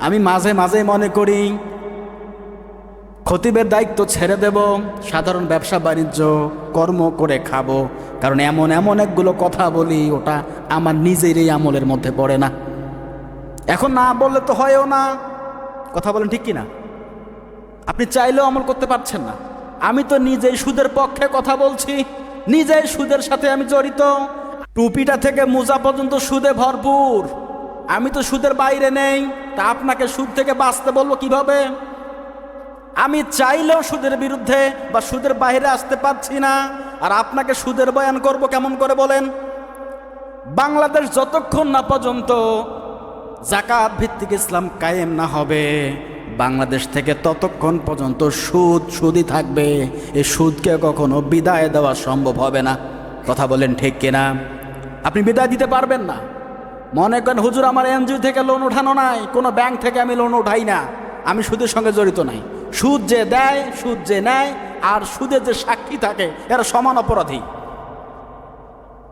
আমি মাঝে মাঝে মনে করি, খতিবের দায়িত্ব ছেড়ে দেব, সাধারণ ব্যবসা বাণিজ্য, কর্ম করে খাব। কারণ এমন এমন একগুলো কথা বলি, ওটা আমার নিজেরই আমলের মধ্যে পড়ে না। এখন না বললে তো হয়ও না। কথা বলেন ঠিক কি না আপনি চাইলেও আমল করতে পারছেন না। আমি তো নিজেই সুদের পক্ষে কথা বলছি, নিজেই সুদের সাথে আমি জড়িত। টুপিটা থেকে মোজা পর্যন্ত সুদে ভরপুর। আমি তো সুদের বাইরে নেই, তা আপনাকে সুদ থেকে বাঁচতে বলব কীভাবে? আমি চাইলেও সুদের বিরুদ্ধে বা সুদের বাইরে আসতে পারছি না, আর আপনাকে সুদের বয়ান করব কেমন করে বলেন? বাংলাদেশ যতক্ষণ না পর্যন্ত জাকাত ভিত্তিক ইসলাম কায়েম না হবে, বাংলাদেশ থেকে ততক্ষণ পর্যন্ত সুদ সুদই থাকবে। এই সুদকে কখনো বিদায় দেওয়া সম্ভব হবে না। কথা বলেন ঠিক কিনা? আপনি বিদায় দিতে পারবেন না। মনে করেন, হুজুর, আমার এনজিও থেকে লোন উঠানো নাই, কোনো ব্যাংক থেকে আমি লোন উঠাই না। আমি সুদের সঙ্গে জড়িত নাই। সুদ যে দেয়, সুদ যে নেয়, আর সুদের যে সাক্ষী থাকে, এরা সমান অপরাধী।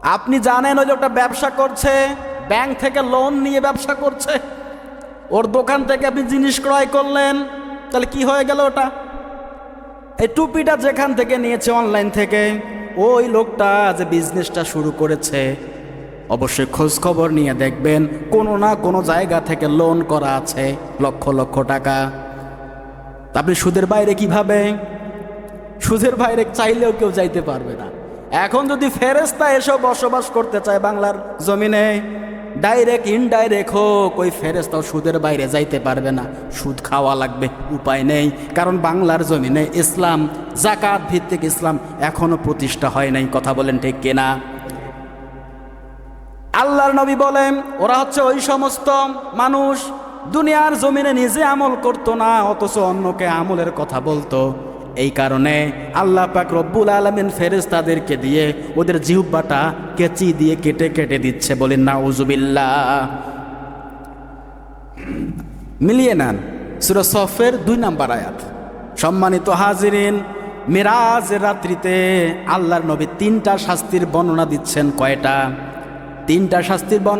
আপনি জানেন, ওই লোকটা ব্যবসা করছে ব্যাংক থেকে লোন নিয়ে ব্যবসা করছে। ওর দোকান থেকে আপনি জিনিস ক্রয় করলেন, তাহলে কি হয়ে গেল ওটা? এই টুপিটা যেখান থেকে নিয়েছে অনলাইন থেকে, ওই লোকটা যে বিজনেসটা শুরু করেছে অবশ্যই খোঁজ খবর নিয়ে দেখবেন কোনো না কোনো জায়গা থেকে লোন করা আছে, লক্ষ লক্ষ টাকা। আপনি সুদের বাইরে কীভাবে? সুদের বাইরে চাইলেও কেউ যাইতে পারবে না। এখন যদি ফেরেস্তা এসেও বসবাস করতে চায় বাংলার জমিনে ডাইরেক্ট ইনডাইরেক্ট হোক, ওই ফেরেস্তাও সুদের বাইরে যাইতে পারবে না। সুদ খাওয়া লাগবে, উপায় নেই। কারণ বাংলার জমিনে ইসলাম, জাকাত ভিত্তিক ইসলাম এখনও প্রতিষ্ঠা হয় নাই। কথা বলেন ঠিক কিনা? আল্লাহর নবী বলেন, ওরা হচ্ছে ওই সমস্ত মানুষ দুনিয়ার জমিনে নিজে আমল করতো না, অথচ অন্যকে আমলের কথা বলতো। এই কারণে আল্লাহ পাক রব্বুল আলমিন ফেরেস তাদেরকে দিয়ে ওদের জিহুব্বাটা কেচি দিয়ে কেটে কেটে দিচ্ছে বলেন না উজুবিল্লা মিলিয়ে নেন, সুরা সফের দুই নাম্বার আয়াত। সম্মানিত হাজিরিন মিরাজের রাত্রিতে আল্লাহর নবী তিনটা শাস্তির বর্ণনা দিচ্ছেন কয়টা? তিনটা শাস্তির বর্ণনা